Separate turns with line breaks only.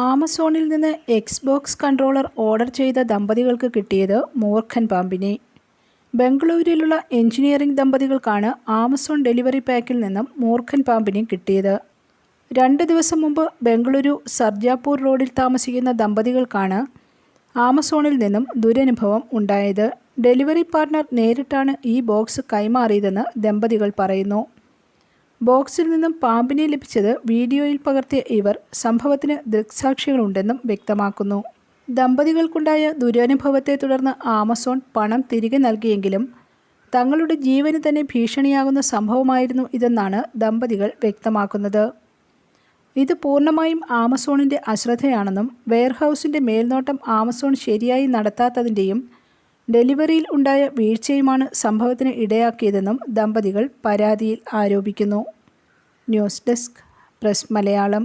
ആമസോണിൽ നിന്ന് X box controller order ചെയ്ത ദമ്പതികൾക്ക് കിട്ടിയത് മൂർഖൻ പാമ്പിനെ. ബംഗളൂരുവിലുള്ള എഞ്ചിനീയറിംഗ് ദമ്പതികൾക്കാണ് ആമസോൺ ഡെലിവറി പാക്കിൽ നിന്നും മൂർഖൻ പാമ്പിനെ കിട്ടിയത്. രണ്ട് ദിവസം മുമ്പ് ബംഗളൂരു സർജാപൂർ റോഡിൽ താമസിക്കുന്ന ദമ്പതികൾക്കാണ് ആമസോണിൽ നിന്നും ദുരനുഭവം ഉണ്ടായത്. ഡെലിവറി പാർട്ട്ണർ നേരിട്ടാണ് ഈ ബോക്സ് കൈമാറിയതെന്ന് ദമ്പതികൾ പറയുന്നു. ബോക്സിൽ നിന്നും പാമ്പിനെ ലഭിച്ചത് വീഡിയോയിൽ പകർത്തിയ ഇവർ സംഭവത്തിന് ദൃക്സാക്ഷികളുണ്ടെന്നും വ്യക്തമാക്കുന്നു. ദമ്പതികൾക്കുണ്ടായ ദുരനുഭവത്തെ തുടർന്ന് ആമസോൺ പണം തിരികെ നൽകിയെങ്കിലും തങ്ങളുടെ ജീവന് തന്നെ ഭീഷണിയാകുന്ന സംഭവമായിരുന്നു ഇതെന്നാണ് ദമ്പതികൾ വ്യക്തമാക്കുന്നത്. ഇത് പൂർണമായും ആമസോണിന്റെ അശ്രദ്ധയാണെന്നും വെയർഹൗസിന്റെ മേൽനോട്ടം ആമസോൺ ശരിയായി നടത്താത്തതിന്റെയും ഡെലിവറിയിൽ ഉണ്ടായ വീഴ്ചയുമാണ് സംഭവത്തിന് ഇടയാക്കിയതെന്നും ദമ്പതികൾ പരാതിയിൽ ആരോപിക്കുന്നു. News desk press Malayalam.